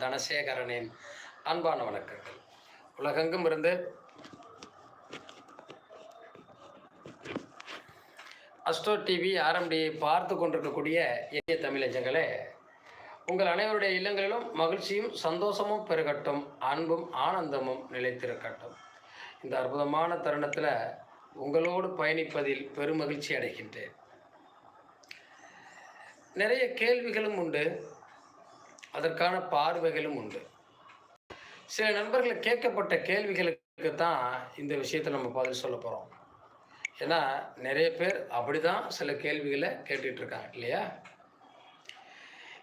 தனசேகரனின் அன்பான வணக்கங்கள். உலகெங்கும் இருந்து அஸ்டோ டிவி ஆர்எம்டியை பார்த்து கொண்டிருக்கக்கூடிய எளிய தமிழஞ்சங்களே உங்கள் அனைவருடைய இல்லங்களிலும் மகிழ்ச்சியும் சந்தோஷமும் பெருகட்டும் அன்பும் ஆனந்தமும் நிலைத்திருக்கட்டும். இந்த அற்புதமான தருணத்தில் உங்களோடு பயணிப்பதில் பெருமகிழ்ச்சி அடைகின்றேன். நிறைய கேள்விகளும் உண்டு. அதற்கான பார்வைகளும் உண்டு. சில நண்பர்கள் கேட்கப்பட்ட கேள்விகளுக்கு தான் இந்த விஷயத்தை நம்ம பதில் சொல்ல போகிறோம் ஏன்னா நிறைய பேர் அப்படி தான் சில கேள்விகளை கேட்டுட்டு இருக்காங்க இல்லையா?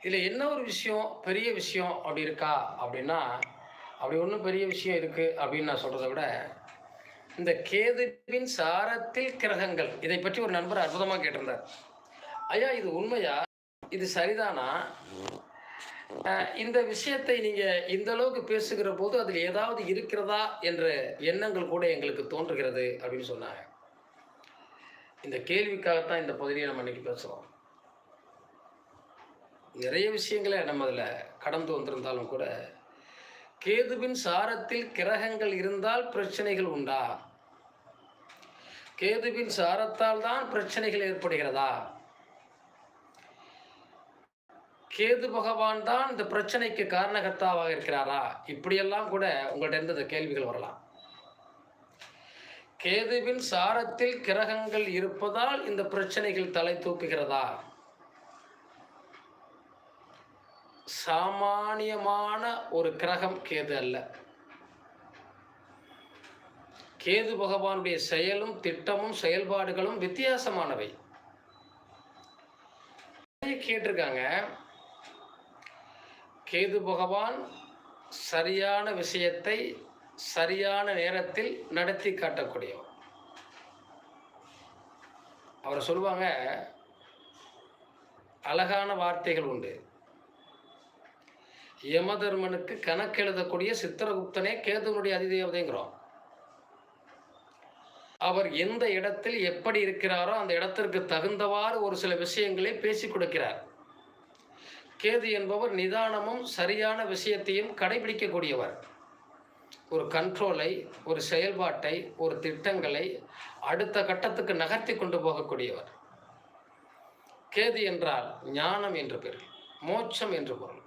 இதில் என்ன ஒரு விஷயம் பெரிய விஷயம் அப்படி இருக்கா? அப்படின்னா அப்படி ஒன்றும் பெரிய விஷயம் இருக்குது அப்படின்னு நான் சொல்கிறத விட இந்த கேதுவின் சாரத்தில் கிரகங்கள் இதை பற்றி ஒரு நண்பர் அற்புதமாக கேட்டிருந்தார். ஐயா இது உண்மையா? இது சரிதானா? இந்த விஷயத்தை நீங்கள் இந்த அளவுக்கு பேசுகிற போது அதில் ஏதாவது இருக்கிறதா என்ற எண்ணங்கள் கூட எங்களுக்கு தோன்றுகிறது அப்படின்னு சொன்னாங்க. இந்த கேள்விக்காகத்தான் இந்த பகுதியை நம்ம இன்னைக்கு பேசுகிறோம் நிறைய விஷயங்களை நம்ம அதில் கடந்து வந்திருந்தாலும் கூட கேதுவின் சாரத்தில் கிரகங்கள் இருந்தால் பிரச்சனைகள் உண்டா? கேதுவின் சாரத்தால் தான் பிரச்சனைகள் ஏற்படுகிறதா? கேது பகவான் தான் இந்த பிரச்சனைக்கு காரணகர்த்தாவாக இருக்கிறாரா? இப்படியெல்லாம் கூட உங்கள்ட்ட இருந்து இந்த கேள்விகள் வரலாம். கேதுவின் சாரத்தில் கிரகங்கள் இருப்பதால் இந்த பிரச்சனைகள் தலை தூக்குகிறதா? சாமானியமான ஒரு கிரகம் கேது அல்ல. கேது பகவானுடைய செயலும் திட்டமும் செயல்பாடுகளும் வித்தியாசமானவை. கேட்டிருக்காங்க. கேது பகவான் சரியான விஷயத்தை சரியான நேரத்தில் நடத்தி காட்டக்கூடியவர். அவரை சொல்லுவாங்க அழகான வார்த்தைகள் உண்டு. யமதர்மனுக்கு கணக்கெழுதக்கூடிய சித்திரகுப்தனே கேதுவனுடைய அதிதேவதைங்கிறோம். அவர் எந்த இடத்தில் எப்படி இருக்கிறாரோ அந்த இடத்திற்கு தகுந்தவாறு ஒரு சில விஷயங்களை பேசிக் கொடுக்கிறார். கேது என்பவர் நிதானமும் சரியான விஷயத்தையும் கடைபிடிக்கக்கூடியவர். ஒரு கண்ட்ரோலை ஒரு செயல்பாட்டை ஒரு திட்டங்களை அடுத்த கட்டத்துக்கு நகர்த்தி கொண்டு போகக்கூடியவர். கேது என்றால் ஞானம் என்று பெயர் மோட்சம் என்று பொருள்.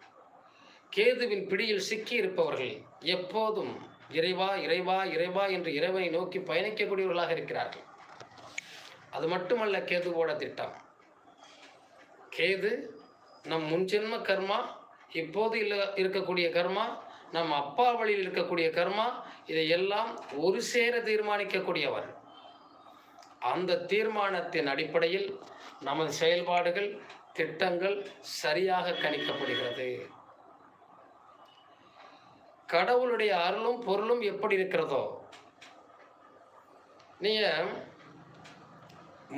கேதுவின் பிடியில் சிக்கி இருப்பவர்கள் எப்போதும் இறைவா இறைவா இறைவா என்று இறைவனை நோக்கி பயணிக்கக்கூடியவர்களாக இருக்கிறார்கள். அது மட்டுமல்ல கேதுவோட திட்டம். கேது நம் முன்ஜென்ம கர்மா இப்போது இல்லை இருக்கக்கூடிய கர்மா நம் அப்பா வழியில் இருக்கக்கூடிய கர்மா இதையெல்லாம் ஒரு சேர தீர்மானிக்கக்கூடியவர். அந்த தீர்மானத்தின் அடிப்படையில் நமது செயல்பாடுகள் திட்டங்கள் சரியாக கணிக்கப்படுகிறது. கடவுளுடைய அருளும் பொருளும் எப்படி இருக்கிறதோ? நீங்க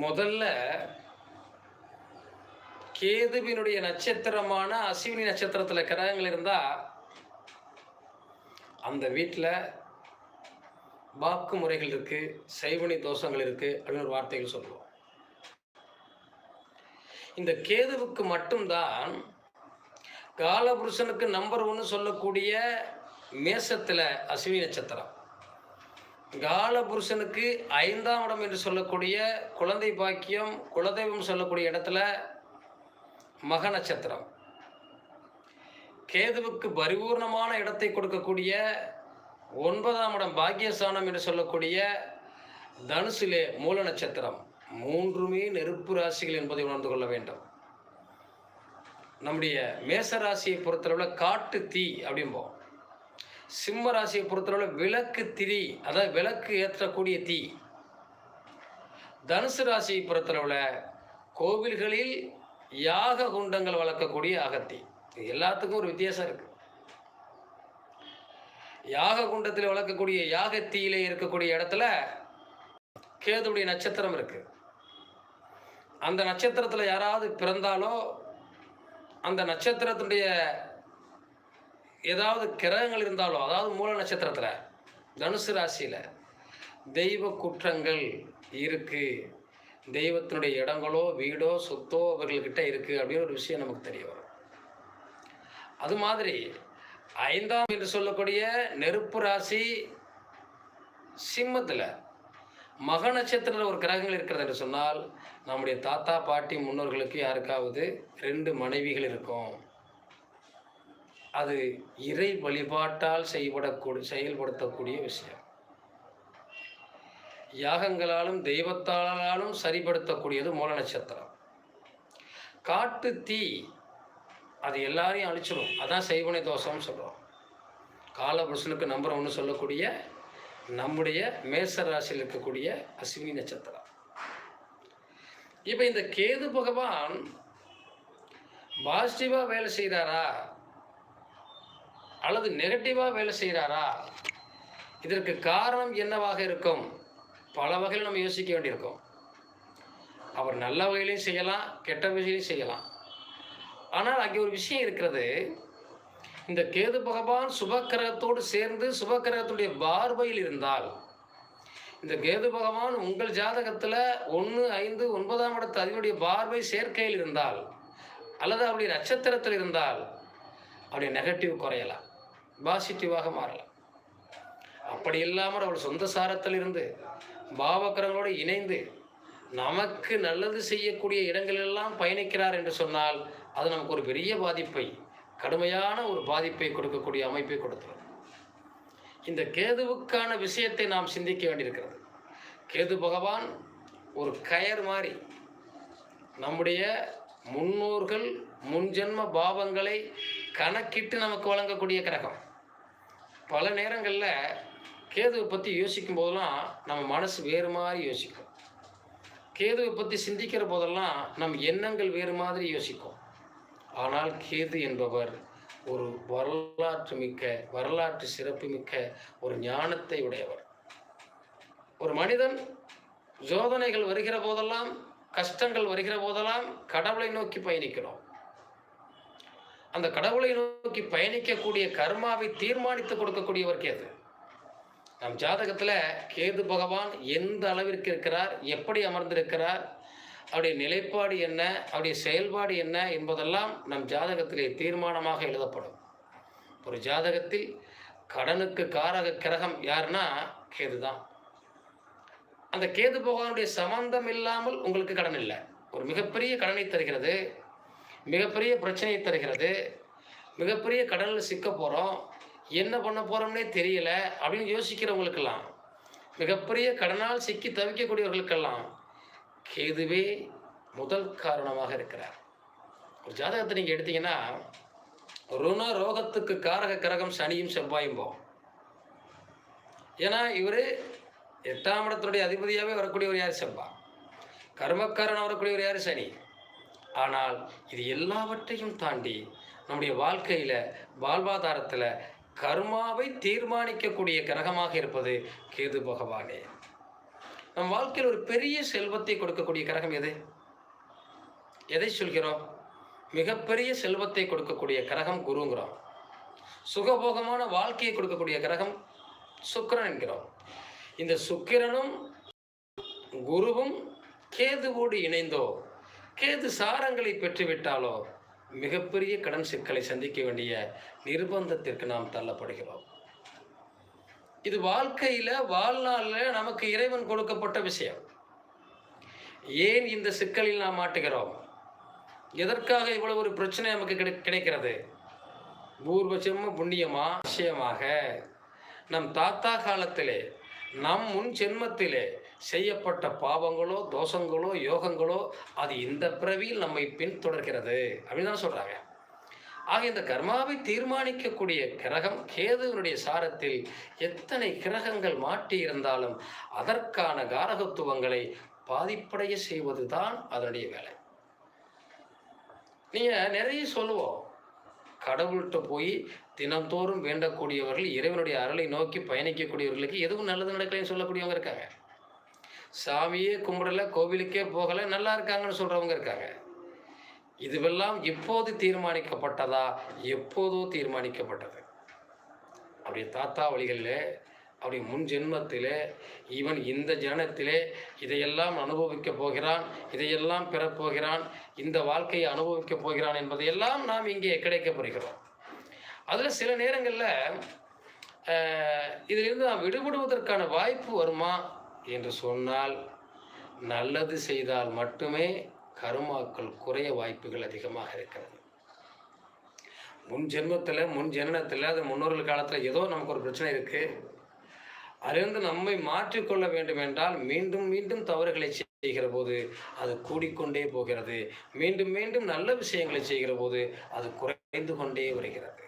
முதல்ல கேதுவினுடைய நட்சத்திரமான அஸ்வினி நட்சத்திரத்தில் கிரகங்கள் இருந்தால் அந்த வீட்டில் வாக்கு முறைகள் இருக்குது சைவனி தோஷங்கள் இருக்குது அப்படின்னு ஒரு வார்த்தைகள் சொல்லுவோம். இந்த கேதுவுக்கு மட்டும்தான் காலபுருஷனுக்கு நம்பர் ஒன்று சொல்லக்கூடிய மேசத்தில் அஸ்வினி நட்சத்திரம். காலபுருஷனுக்கு ஐந்தாம் இடம் என்று சொல்லக்கூடிய குழந்தை பாக்கியம் குலதெய்வம் சொல்லக்கூடிய இடத்துல மக நட்சத்திரம் கேதுவுக்கு பரிபூர்ணமான இடத்தை கொடுக்கக்கூடிய ஒன்பதாம் இடம் பாக்கியஸ்தானம் என்று சொல்லக்கூடிய தனுசிலே மூல நட்சத்திரம். மூன்றுமே நெருப்பு ராசிகள் என்பதை உணர்ந்து கொள்ள வேண்டும். நம்முடைய மேச ராசியை பொறுத்தளவில் காட்டு தீ அப்படிம்போம். சிம்ம ராசியை பொறுத்தளவில் விளக்கு திரி அதாவது விளக்கு ஏற்றக்கூடிய தீ. தனுசு ராசியை பொறுத்தளவில் கோவில்களில் யாக குண்டங்கள் வளர்க்கக்கூடிய அகத்தி. இது எல்லாத்துக்கும் ஒரு வித்தியாசம் இருக்கு. யாக குண்டத்தில் வளர்க்கக்கூடிய யாகத்தீயிலே இருக்கக்கூடிய இடத்துல கேதுடைய நட்சத்திரம் இருக்கு. அந்த நட்சத்திரத்தில் யாராவது பிறந்தாலோ அந்த நட்சத்திரத்துடைய ஏதாவது கிரகங்கள் இருந்தாலோ அதாவது மூல நட்சத்திரத்தில் தனுசு ராசியில் தெய்வ குற்றங்கள் இருக்குது தெய்வத்தினுடைய இடங்களோ வீடோ சொத்தோ அவர்கள்கிட்ட இருக்குது அப்படின்னு ஒரு விஷயம் நமக்கு தெரிய வரும். அது மாதிரி ஐந்தாம் என்று சொல்லக்கூடிய நெருப்பு ராசி சிம்மத்தில் மக நட்சத்திரத்தில் ஒரு கிரகங்கள் இருக்கிறது என்று சொன்னால் நம்முடைய தாத்தா பாட்டி முன்னோர்களுக்கு யாருக்காவது ரெண்டு மனைவிகள் இருக்கும். அது இறை வழிபாட்டால் செய்யப்படக்கூடிய செயல்படுத்தக்கூடிய விஷயம். யாகங்களாலும் தெய்வத்தாலும் சரிப்படுத்தக்கூடியது மூல நட்சத்திரம். காட்டு தீ அது எல்லாரையும் அழிச்சிடும் அதான் செய்வனை தோஷம்னு சொல்கிறோம் காலபுருஷனுக்கு நம்பர் ஒன்று சொல்லக்கூடிய நம்முடைய மேச ராசியில் இருக்கக்கூடிய அஸ்வினி நட்சத்திரம். இப்போ இந்த கேது பகவான் பாசிட்டிவாக வேலை செய்கிறாரா அல்லது நெகட்டிவாக வேலை செய்கிறாரா இதற்கு காரணம் என்னவாக இருக்கும்? பல வகையில் நம்ம யோசிக்க வேண்டியிருக்கோம். அவர் நல்ல வகையிலையும் செய்யலாம் கெட்ட வகையிலையும் செய்யலாம். ஆனால் அங்கே ஒரு விஷயம் இருக்கிறது. இந்த கேது பகவான் சுபக்கிரகத்தோடு சேர்ந்து சுபக்கிரகத்துடைய பார்வையில் இருந்தால் இந்த கேது பகவான் உங்கள் ஜாதகத்தில் ஒன்று ஐந்து ஒன்பதாம் இடத்து அதனுடைய பார்வை சேர்க்கையில் இருந்தால் அல்லது அவருடைய நட்சத்திரத்தில் இருந்தால் அவருடைய நெகட்டிவ் குறையலாம். பாசிட்டிவாக மாறலாம். அப்படி இல்லாமல் அவள் சொந்த சாரத்திலிருந்து பாவக்கரங்களோடு இணைந்து நமக்கு நல்லது செய்யக்கூடிய இடங்களெல்லாம் பயணிக்கிறார் என்று சொன்னால் அது நமக்கு ஒரு பெரிய பாதிப்பை கடுமையான ஒரு பாதிப்பை கொடுக்கக்கூடிய அமைப்பை கொடுத்துரும். இந்த கேதுவுக்கான விஷயத்தை நாம் சிந்திக்க வேண்டியிருக்கிறது. கேது பகவான் ஒரு கயர் மாதிரி நம்முடைய முன்னோர்கள் முன்ஜென்ம பாவங்களை கணக்கிட்டு நமக்கு வழங்கக்கூடிய கிரகம். பல நேரங்களில் கேதுவை பற்றி யோசிக்கும் போதெல்லாம் நம்ம மனசு வேறு மாதிரி யோசிக்கும். கேதுவை பற்றி சிந்திக்கிற போதெல்லாம் நம் எண்ணங்கள் வேறு மாதிரி யோசிக்கும். ஆனால் கேது என்பவர் ஒரு வரலாற்று மிக்க வரலாற்று சிறப்புமிக்க ஒரு ஞானத்தை உடையவர். ஒரு மனிதன் சோதனைகள் வருகிற போதெல்லாம் கஷ்டங்கள் வருகிற போதெல்லாம் கடவுளை நோக்கி பயணிக்கிறோம் அந்த கடவுளை நோக்கி பயணிக்கக்கூடிய கர்மாவை தீர்மானித்து கொடுக்கக்கூடியவர் கேது. நம் ஜாதகத்தில் கேது பகவான் எந்த அளவிற்கு இருக்கிறார் எப்படி அமர்ந்திருக்கிறார் அவருடைய நிலைப்பாடு என்ன அவருடைய செயல்பாடு என்ன என்பதெல்லாம் நம் ஜாதகத்திலே தீர்மானமாக எழுதப்படும். ஒரு ஜாதகத்தில் கடனுக்கு காரக கிரகம் யாருன்னா கேது தான் அந்த கேது பகவானுடைய சம்பந்தம் இல்லாமல் உங்களுக்கு கடன் இல்லை. ஒரு மிகப்பெரிய கடனை தருகிறது மிகப்பெரிய பிரச்சனையை தருகிறது மிகப்பெரிய கடனில் சிக்க போகிறோம் என்ன பண்ண போகிறோம்னே தெரியல அப்படின்னு யோசிக்கிறவங்களுக்கெல்லாம் மிகப்பெரிய கடனால் சிக்கி தவிக்கக்கூடியவர்களுக்கெல்லாம் கேதுவே முதல் காரணமாக இருக்கிறார். ஒரு ஜாதகத்தை நீங்கள் எடுத்தீங்கன்னா ருண ரோகத்துக்கு காரக கிரகம் சனியும் செவ்வாயும் போகும். ஏன்னா இவர் எட்டாம் இடத்துடைய அதிபதியாகவே வரக்கூடியவர் யார்? செவ்வா. கர்மக்காரன் வரக்கூடியவர் யார்? சனி. ஆனால் இது எல்லாவற்றையும் தாண்டி நம்முடைய வாழ்க்கையில் வாழ்வாதாரத்தில் கர்மாவை தீர்மானிக்கக்கூடிய கிரகமாக இருப்பது கேது பகவானே. நம் வாழ்க்கையில் ஒரு பெரிய செல்வத்தை கொடுக்கக்கூடிய கிரகம் எது? எதை சொல்கிறோம்? மிகப்பெரிய செல்வத்தை கொடுக்கக்கூடிய கிரகம் குருங்கிறோம். சுகபோகமான வாழ்க்கையை கொடுக்கக்கூடிய கிரகம் சுக்கரன் என்கிறோம். இந்த சுக்கிரனும் குருவும் கேதுவோடு இணைந்தோ கேது சாரங்களை பெற்றுவிட்டாலோ மிகப்பெரிய கடன் சிக்கலை சந்திக்க வேண்டிய நிர்பந்தத்திற்கு நாம் தள்ளப்படுகிறோம். இது வாழ்க்கையில் வாழ்நாளில் நமக்கு இறைவன் கொடுக்கப்பட்ட விஷயம். ஏன் இந்த சிக்கலில் நாம் மாட்டுகிறோம்? எதற்காக இவ்வளவு ஒரு பிரச்சனை நமக்கு கிடை கிடைக்கிறது? பூர்வஜம புண்ணியமா விஷயமாக நம் தாத்தா காலத்திலே நம் முன் ஜென்மத்திலே செய்யப்பட்ட பாவங்களோ தோஷங்களோ யோகங்களோ அது இந்த பிறவியில் நம்மை பின்தொடர்கிறது அப்படின்னு தான் சொல்கிறாங்க ஆக இந்த கர்மாவை தீர்மானிக்கக்கூடிய கிரகம் கேதுவனுடைய சாரத்தில் எத்தனை கிரகங்கள் மாட்டி இருந்தாலும் அதற்கான காரகத்துவங்களை பாதிப்படைய செய்வது தான் அதனுடைய வேலை. நீங்கள் நிறைய சொல்லுவோம். கடவுள்கிட்ட போய் தினந்தோறும் வேண்டக்கூடியவர்கள் இறைவனுடைய அருளை நோக்கி பயணிக்கக்கூடியவர்களுக்கு எதுவும் நல்லது நடக்கலைன்னு சொல்லக்கூடியவங்க இருக்காங்க. சாமியே கும்பிடலை கோவிலுக்கே போகலை நல்லா இருக்காங்கன்னு சொல்கிறவங்க இருக்காங்க. இதுவெல்லாம் எப்போது தீர்மானிக்கப்பட்டதா? எப்போதோ தீர்மானிக்கப்பட்டது. அப்படி தாத்தா வழிகளில் அப்படி முன் ஜென்மத்திலே இவன் இந்த ஜனனத்திலே இதையெல்லாம் அனுபவிக்கப் போகிறான் இதையெல்லாம் பெறப்போகிறான் இந்த வாழ்க்கையை அனுபவிக்கப் போகிறான் என்பதையெல்லாம் நாம் இங்கே கிடைக்கப்படுகிறோம் அதில் சில நேரங்களில் இதிலிருந்து நாம் விடுபடுவதற்கான வாய்ப்பு வருமா? என்று சொன்னால் நல்லது செய்தால் மட்டுமே கருமாக்கள் குறைய வாய்ப்புகள் அதிகமாக இருக்கிறது. முன் ஜென்மத்தில் முன் ஜனனத்தில் அது முன்னோர்கள் காலத்தில் ஏதோ நமக்கு ஒரு பிரச்சனை இருக்குது அதிலிருந்து நம்மை மாற்றிக்கொள்ள வேண்டும் என்றால் மீண்டும் மீண்டும் தவறுகளை செய்கிற போது அது கூடிக்கொண்டே போகிறது. மீண்டும் மீண்டும் நல்ல விஷயங்களை செய்கிற போது அது குறைந்து கொண்டே வருகிறது.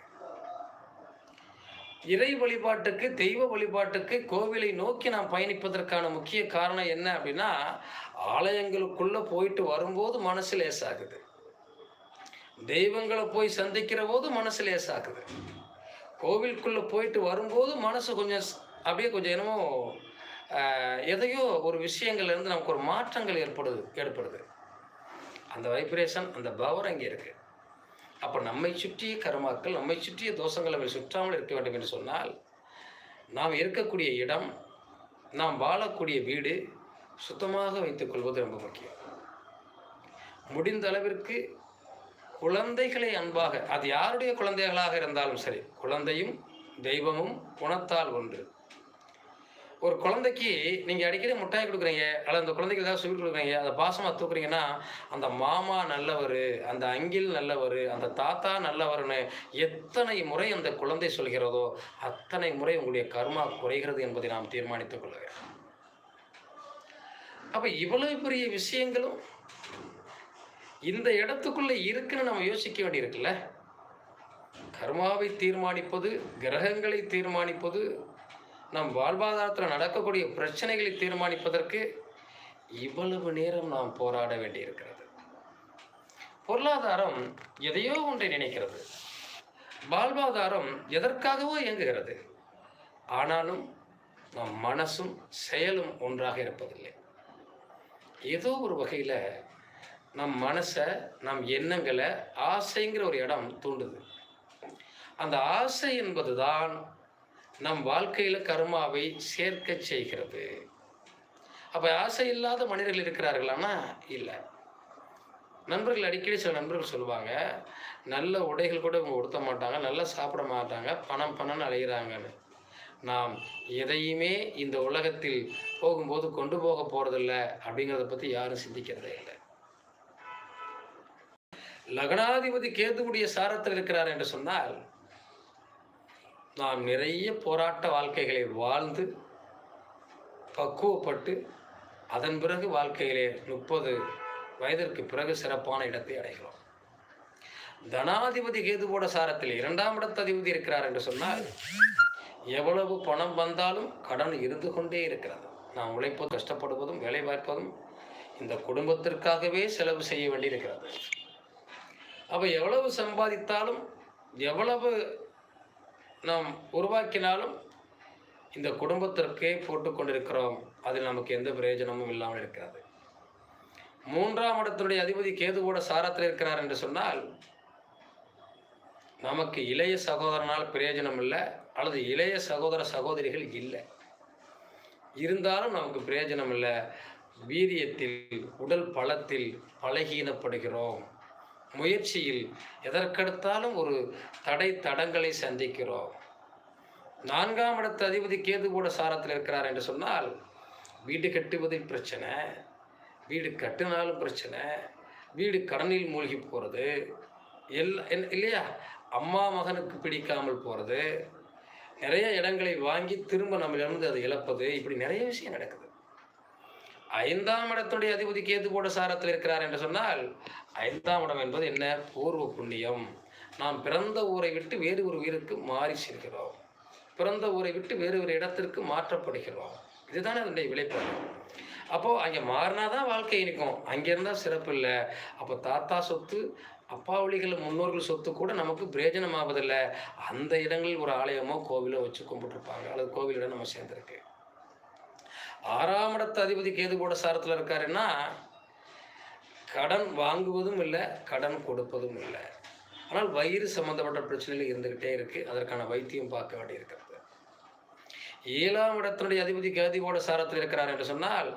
இறை வழிபாட்டுக்கு தெய்வ வழிபாட்டுக்கு கோவிலை நோக்கி நாம் பயணிப்பதற்கான முக்கிய காரணம் என்ன அப்படின்னா ஆலயங்களுக்குள்ள போயிட்டு வரும்போது மனசு லேசாகுது. தெய்வங்களை போய் சந்திக்கிற போது மனசு லேசாகுது. கோவிலுக்குள்ள போயிட்டு வரும்போது மனசு கொஞ்சம் அப்படியே கொஞ்சம் என்னமோ எதையோ ஒரு விஷயங்கள்லேருந்து நமக்கு ஒரு மாற்றங்கள் ஏற்படுது ஏற்படுது. அந்த வைப்ரேஷன் அந்த பவர் அங்கே இருக்குது அப்போ நம்மை சுற்றிய கர்மாக்கள் நம்மை சுற்றிய தோஷங்கள் நம்மை சுற்றாமல் இருக்க வேண்டும் என்று சொன்னால் நாம் இருக்கக்கூடிய இடம் நாம் வாழக்கூடிய வீடு சுத்தமாக வைத்துக்கொள்வது ரொம்ப முக்கியம். முடிந்த அளவிற்கு குழந்தைகளை அன்பாக அது யாருடைய குழந்தைகளாக இருந்தாலும் சரி குழந்தையும் தெய்வமும் குணத்தால் ஒன்று. ஒரு குழந்தைக்கு நீங்கள் அடிக்கடி முட்டாய் கொடுக்குறீங்க அல்லது அந்த குழந்தைக்கு ஏதாவது சொல்லி கொடுக்குறீங்க அதை பாசமாக தூக்குறீங்கன்னா அந்த மாமா நல்லவர் அந்த அங்கில் நல்லவர் அந்த தாத்தா நல்லவர்னு எத்தனை முறை அந்த குழந்தை சொல்கிறதோ அத்தனை முறை உங்களுடைய கர்மா குறைகிறது என்பதை நாம் தீர்மானித்துக் கொள்ள வேண்டும் அப்போ இவ்வளவு பெரிய விஷயங்களும் இந்த இடத்துக்குள்ள இருக்குன்னு நம்ம யோசிக்க வேண்டியிருக்குல்ல. கர்மாவை தீர்மானிப்பது கிரகங்களை தீர்மானிப்பது நம் வாழ்வாதாரத்தில் நடக்கக்கூடிய பிரச்சனைகளை தீர்மானிப்பதற்கு இவ்வளவு நேரம் நாம் போராட வேண்டியிருக்கிறது. பொருளாதாரம் எதையோ ஒன்றை நினைக்கிறது. வாழ்வாதாரம் எதற்காகவோ இயங்குகிறது. ஆனாலும் நம் மனசும் செயலும் ஒன்றாக இருப்பதில்லை. ஏதோ ஒரு வகையில் நம் மனசை நம் எண்ணங்களை ஆசைங்கிற ஒரு இடம் தூண்டுது. அந்த ஆசை என்பது தான் நம் வாழ்க்கையில் கர்மாவை சேர்க்க செய்கிறது. அப்போ ஆசை இல்லாத மனிதர்கள் இருக்கிறார்களானா? இல்லை. நண்பர்கள் அடிக்கடி சில நண்பர்கள் சொல்லுவாங்க நல்ல உடைகள் கூட இவங்க உடுத்த மாட்டாங்க நல்லா சாப்பிட மாட்டாங்க பணம் பணம்னு அலைகிறாங்கன்னு நாம் எதையுமே இந்த உலகத்தில் போகும்போது கொண்டு போக போகிறதில்ல அப்படிங்கிறத பற்றி யாரும் சிந்திக்கிறதே இல்லை. லக்னாதிபதி கேதுவுடைய சாரத்தில் இருக்கிறார் என்று சொன்னால் நாம் நிறைய போராட்ட வாழ்க்கைகளை வாழ்ந்து பக்குவப்பட்டு அதன் பிறகு வாழ்க்கையிலே முப்பது வயதிற்கு பிறகு சிறப்பான இடத்தை அடைகிறோம். தனாதிபதி கேதுவோட சாரத்தில் இரண்டாம் இடத்த அதிபதி இருக்கிறார் என்று சொன்னால் எவ்வளவு பணம் வந்தாலும் கடன் இருந்து கொண்டே இருக்கிறது. நாம் உழைப்பது கஷ்டப்படுவதும் வேலை பார்ப்பதும் இந்த குடும்பத்திற்காகவே செலவு செய்ய வேண்டியிருக்கிறது. அப்போ எவ்வளவு சம்பாதித்தாலும் எவ்வளவு நாம் உருவாக்கினாலும் இந்த குடும்பத்திற்கே போட்டு கொண்டிருக்கிறோம். அதில் நமக்கு எந்த பிரயோஜனமும் இல்லாமல் இருக்கிறது. மூன்றாம் இடத்தினுடைய அதிபதி கேதுவோட சாரத்தில் இருக்கிறார் என்று சொன்னால் நமக்கு இளைய சகோதரனால் பிரயோஜனம் இல்லை அல்லது இளைய சகோதர சகோதரிகள் இல்லை. இருந்தாலும் நமக்கு பிரயோஜனம் இல்லை. வீரியத்தில் உடல் பலத்தில் பலகீனப்படுகிறோம். முயற்சியில் எதற்கெடுத்தாலும் ஒரு தடை தடங்களை சந்திக்கிறோம். நான்காம் இடத்து அதிபதி கேது கூட சாரத்தில் இருக்கிறார் என்று சொன்னால் வீடு கட்டுவதில் பிரச்சனை வீடு கட்டினாலும் பிரச்சனை வீடு கடனில் மூழ்கி போகிறது எல்லா இல்லையா? அம்மா மகனுக்கு பிடிக்காமல் போகிறது நிறைய இடங்களை வாங்கி திரும்ப நம்மளிருந்து அதை இழப்பது இப்படி நிறைய விஷயம் நடக்குது. ஐந்தாம் இடத்துடைய அதிபதி கேது கூட சாரத்தில் இருக்கிறார் என்று சொன்னால் ஐந்தாம் இடம் என்பது என்ன? பூர்வ புண்ணியம். நாம் பிறந்த ஊரை விட்டு வேறு ஒரு உயிருக்கு மாறி செல்கிறோம். பிறந்த ஊரை விட்டு வேறு ஒரு இடத்திற்கு மாற்றப்படுகிறோம். இதுதானே அதனுடைய விளைப்பாடு. அப்போது அங்கே மாறினா தான் வாழ்க்கை இனிக்கும். அங்கே இருந்தால் சிறப்பு இல்லை. அப்போ தாத்தா சொத்து அப்பா வழிகள் முன்னோர்கள் சொத்து கூட நமக்கு பிரயோஜனம் ஆவதில்லை அந்த இடங்களில் ஒரு ஆலயமோ கோவிலோ வச்சு கும்பிட்டுருப்பாங்க. அல்லது கோவிலோட நம்ம சேர்ந்துருக்கு. ஆறாம் இடத்து அதிபதி கேது கூட சாரத்தில் இருக்காருன்னா கடன் வாங்குவதும் இல்லை கடன் கொடுப்பதும் இல்லை. ஆனால் வயிறு சம்பந்தப்பட்ட பிரச்சனைகள் இருந்துக்கிட்டே இருக்குது அதற்கான வைத்தியம் பார்க்க வேண்டியிருக்கிறது. ஏழாம் இடத்தினுடைய அதிபதி கேதிவோட சாரத்தில் இருக்கிறார் என்று சொன்னால்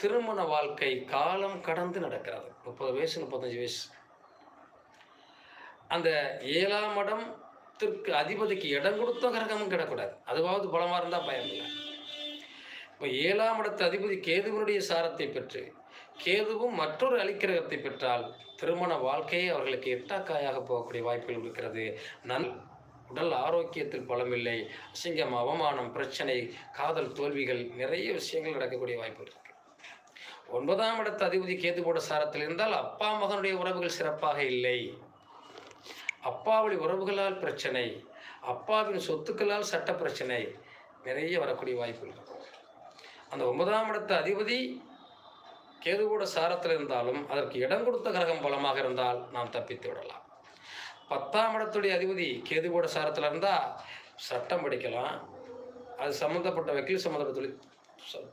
திருமண வாழ்க்கை காலம் கடந்து நடக்கிறது. முப்பது வயசு முப்பத்தஞ்சு வயசு. அந்த ஏழாம் இடத்திற்கு அதிபதிக்கு இடம் கொடுத்த கிரகமும் கிடக்கூடாது. அதுவாவது பலமாக இருந்தால் பயம் இல்லை இப்போ ஏழாம் இடத்து அதிபதி கேதுவனுடைய சாரத்தை பெற்று கேதுவும் மற்றொரு அலிக்கிரகத்தை பெற்றால் திருமண வாழ்க்கையே அவர்களுக்கு எட்டாக்காயாக போகக்கூடிய வாய்ப்புகள் இருக்கிறது. நன் உடல் ஆரோக்கியத்தில் பலமில்லை. அசிங்கம் அவமானம் பிரச்சனை காதல் தோல்விகள் நிறைய விஷயங்கள் நடக்கக்கூடிய வாய்ப்பு இருக்கு. ஒன்பதாம் இடத்து அதிபதி கேதுவோட சாரத்தில் இருந்தால் அப்பா மகனுடைய உறவுகள் சிறப்பாக இல்லை. அப்பாவுடைய உறவுகளால் பிரச்சனை அப்பாவின் சொத்துக்களால் சட்ட பிரச்சனை நிறைய வரக்கூடிய வாய்ப்புகள் அந்த ஒன்பதாம் இடத்து அதிபதி கேதுவோட சாரத்தில் இருந்தாலும் அதற்கு இடம் கொடுத்த கிரகம் பலமாக இருந்தால் நாம் தப்பித்து விடலாம். பத்தாம் இடத்துடைய அதிபதி கேதுவோட சாரத்தில் இருந்தால் சட்டம் படிக்கலாம். அது சம்மந்தப்பட்ட வக்கீல் சம்மந்தப்பட்ட தொழில் ச-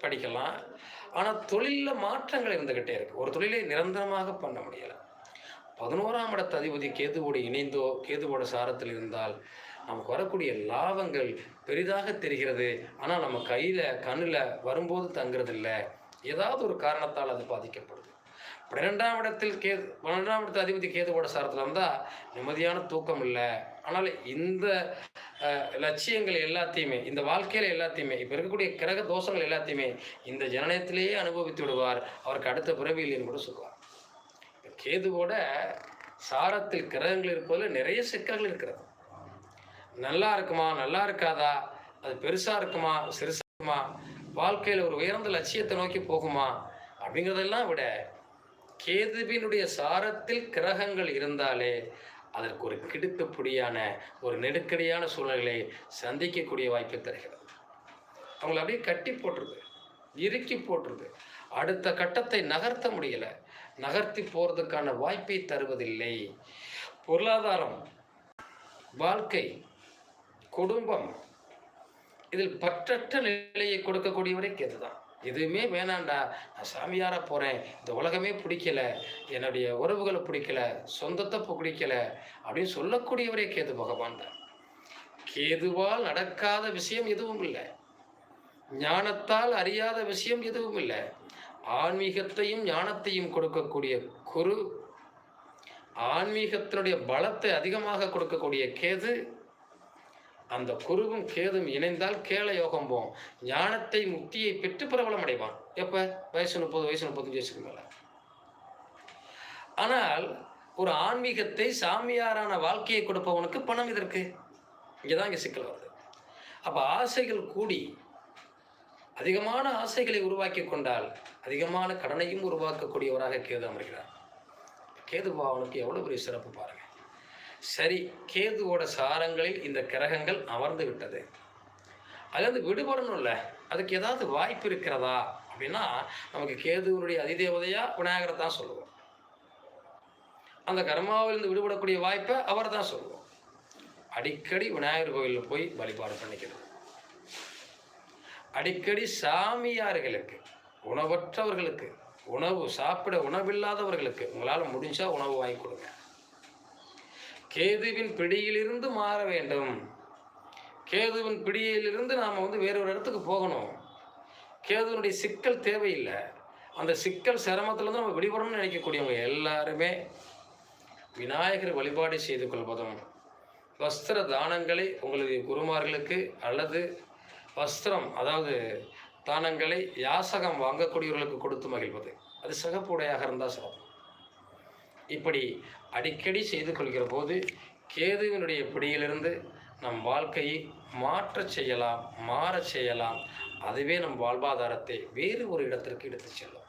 படிக்கலாம். ஆனால் தொழிலில் மாற்றங்கள் இருந்துக்கிட்டே இருக்குது ஒரு தொழிலை நிரந்தரமாக பண்ண முடியலை. பதினோராம் இடத்த அதிபதி கேதுவோடு இணைந்தோ கேதுவோட சாரத்தில் இருந்தால் நமக்கு வரக்கூடிய லாபங்கள் பெரிதாக தெரிகிறது. ஆனால் நம்ம கையில் கண்ணில் வரும்போது தங்குறதில்ல. ஏதாவது ஒரு காரணத்தால் அது பாதிக்கப்படுது. பன்னிரெண்டாம் இடத்தில் கேது பன்னிரெண்டாம் இடத்து அதிபதி கேதுவோட சாரத்தில் இருந்தால் நிம்மதியான தூக்கம் இல்லை. ஆனால் இந்த லட்சியங்கள் எல்லாத்தையுமே இந்த வாழ்க்கையில் எல்லாத்தையுமே இப்போ இருக்கக்கூடிய கிரக தோஷங்கள் எல்லாத்தையுமே இந்த ஜனனத்திலேயே அனுபவித்து விடுவார். அவருக்கு அடுத்த பிறவியில்னு கூட சொல்லுவார். கேதுவோட சாரத்தில் கிரகங்கள் இருப்பதில் நிறைய சிக்கல்கள் இருக்கிறது. நல்லா இருக்குமா? நல்லா இருக்காதா? அது பெருசாக இருக்குமா? சிறுசா இருக்குமா? வாழ்க்கையில் ஒரு உயர்ந்த லட்சியத்தை நோக்கி போகுமா? அப்படிங்கிறதெல்லாம் விட கேதுவினுடைய சாரத்தில் கிரகங்கள் இருந்தாலே அதற்கு ஒரு கிடுக்குப்படியான ஒரு நெருக்கடியான சூழ்நிலைகளை சந்திக்கக்கூடிய வாய்ப்பை தருகிறது. அவங்கள அப்படியே கட்டி போட்டுருது. இறுக்கி போட்டுருது. அடுத்த கட்டத்தை நகர்த்த முடியல. நகர்த்தி போகிறதுக்கான வாய்ப்பை தருவதில்லை. பொருளாதாரம் வாழ்க்கை குடும்பம். இதில் பற்றற்ற நிலையை கொடுக்கக்கூடியவரே கேது தான் எதுவுமே வேணாண்டா நான் சாமியாரா போகிறேன் இந்த உலகமே பிடிக்கல. என்னுடைய உறவுகளை பிடிக்கல. சொந்தத்தை பிடிக்கல. அப்படின்னு சொல்லக்கூடியவரே கேது பகவான் தான். கேதுவால் நடக்காத விஷயம் எதுவும் இல்லை. ஞானத்தால் அறியாத விஷயம் எதுவும் இல்லை. ஆன்மீகத்தையும் ஞானத்தையும் கொடுக்கக்கூடிய குரு ஆன்மீகத்தினுடைய பலத்தை அதிகமாக கொடுக்கக்கூடிய கேது அந்த குருவும் கேதும் இணைந்தால் கேள யோகம் போம் ஞானத்தை முக்தியை பெற்று பிரபலம் அடைவான். எப்போ? வயசு முப்பது வயசு முப்பத்தஞ்சு வயசுக்கு மேலே. ஆனால் ஒரு ஆன்மீகத்தை சாமியாரான வாழ்க்கையை கொடுப்பவனுக்கு பணம் இதற்கு இங்கதான் இங்கே சிக்கல் வருது. அப்போ ஆசைகள் கூடி அதிகமான ஆசைகளை உருவாக்கி கொண்டால் அதிகமான கடனையும் உருவாக்கக்கூடியவராக கேது அமர்கிறார். கேது அவனுக்கு எவ்வளோ பெரிய சிறப்பு பாருங்கள் சரி கேதுவோட சாரங்களில் இந்த கிரகங்கள் அமர்ந்து விட்டது அதுலேருந்து விடுபடணும்ல அதுக்கு ஏதாவது வாய்ப்பு இருக்கிறதா? அப்படின்னா நமக்கு கேதுவனுடைய அதிதேவதையா விநாயகரை தான் சொல்லுவோம். அந்த கர்மாவிலிருந்து விடுபடக்கூடிய வாய்ப்பை அவர் தான் சொல்லுவோம். அடிக்கடி விநாயகர் கோயிலில் போய் வழிபாடு பண்ணிக்கிறது அடிக்கடி சாமியார்களுக்கு உணவற்றவர்களுக்கு உணவு சாப்பிட உணவில்லாதவர்களுக்கு உங்களால் முடிஞ்சால் உணவு வாங்கி கொடுங்க. கேதுவின் பிடியிலிருந்து மாற வேண்டும். கேதுவின் பிடியிலிருந்து நாம் வந்து வேற ஒரு இடத்துக்கு போகணும். கேதுவினுடைய சிக்கல் தேவையில்லை. அந்த சிக்கல் சிரமத்திலேருந்து நம்ம விடுபடணும்னு நினைக்கக்கூடியவங்க எல்லாருமே விநாயகர் வழிபாடு செய்து கொள்வதும் வஸ்திர தானங்களை உங்களுக்கு குருமார்களுக்கு அல்லது வஸ்திரம் அதாவது தானங்களை யாசகம் வாங்கக்கூடியவர்களுக்கு கொடுத்து மகிழ்வது. அது சிகப்புடையாக இருந்தால் சிறப்பு. இப்படி அடிக்கடி செய்து கொள்கிற போது கேதுவினுடைய பிடியிலிருந்து நம் வாழ்க்கையை மாற்றச் செய்யலாம் மாறச் செய்யலாம். அதுவே நம் வாழ்வாதாரத்தை வேறு ஒரு இடத்திற்கு எடுத்து செல்லும்.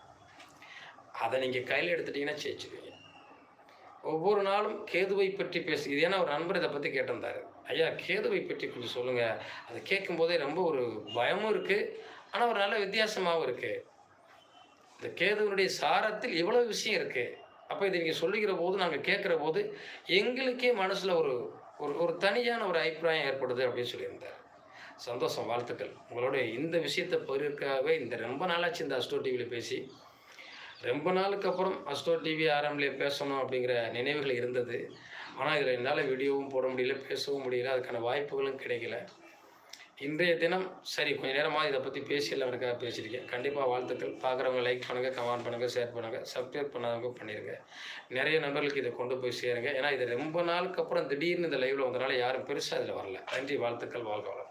அதை நீங்கள் கையில் எடுத்துட்டீங்கன்னா ஜெயிச்சிடுவீங்க ஒவ்வொரு நாளும் கேதுவை பற்றி பேசு இது ஏன்னா ஒரு நண்பர் இதை பற்றி கேட்டிருந்தாரு. ஐயா கேதுவை பற்றி கொஞ்சம் சொல்லுங்கள் அதை கேட்கும்போதே ரொம்ப ஒரு பயமும் இருக்குது ஆனால் ஒரு நல்ல வித்தியாசமாகவும் இருக்குது இந்த கேதுவனுடைய சாரத்தில் இவ்வளோ விஷயம் இருக்குது அப்போ இதை நீங்கள் சொல்லுகிற போது நாங்கள் கேட்குற போது எங்களுக்கே மனசில் ஒரு ஒரு ஒரு தனியான ஒரு அபிப்பிராயம் ஏற்படுது அப்படின்னு சொல்லியிருந்தார். சந்தோஷம் வாழ்த்துக்கள். உங்களோட இந்த விஷயத்தை பகிர்க்காகவே இந்த ரொம்ப நாளாச்சு இந்த அஸ்டோ டிவியில் பேசி. ரொம்ப நாளுக்கு அப்புறம் அஸ்டோ டிவி ஆரம்பிலே பேசணும் அப்படிங்கிற நினைவுகள் இருந்தது. ஆனால் இதில் என்னால் வீடியோவும் போட முடியல பேசவும் முடியல அதுக்கான வாய்ப்புகளும் கிடைக்கல. இன்றைய தினம் சரி கொஞ்ச நேரமாக இதை பற்றி பேசிடலாம்னுக்காக பேசியிருக்கேன். கண்டிப்பாக வாழ்த்துக்கள். பார்க்குறவங்க லைக் பண்ணுங்கள் கமெண்ட் பண்ணுங்கள் ஷேர் பண்ணுங்கள் சப்ஸ்கிரைப் பண்ணாதவங்க பண்ணிடுங்க நிறைய நண்பர்களுக்கு இதை கொண்டு போய் சேருங்க. ஏன்னா இது ரொம்ப நாளுக்கு அப்புறம் திடீர்னு இந்த லைவில் வந்தனால யாரும் பெருசாக இதில் வரல. நன்றி வாழ்த்துக்கள் வாழ்க வளம்.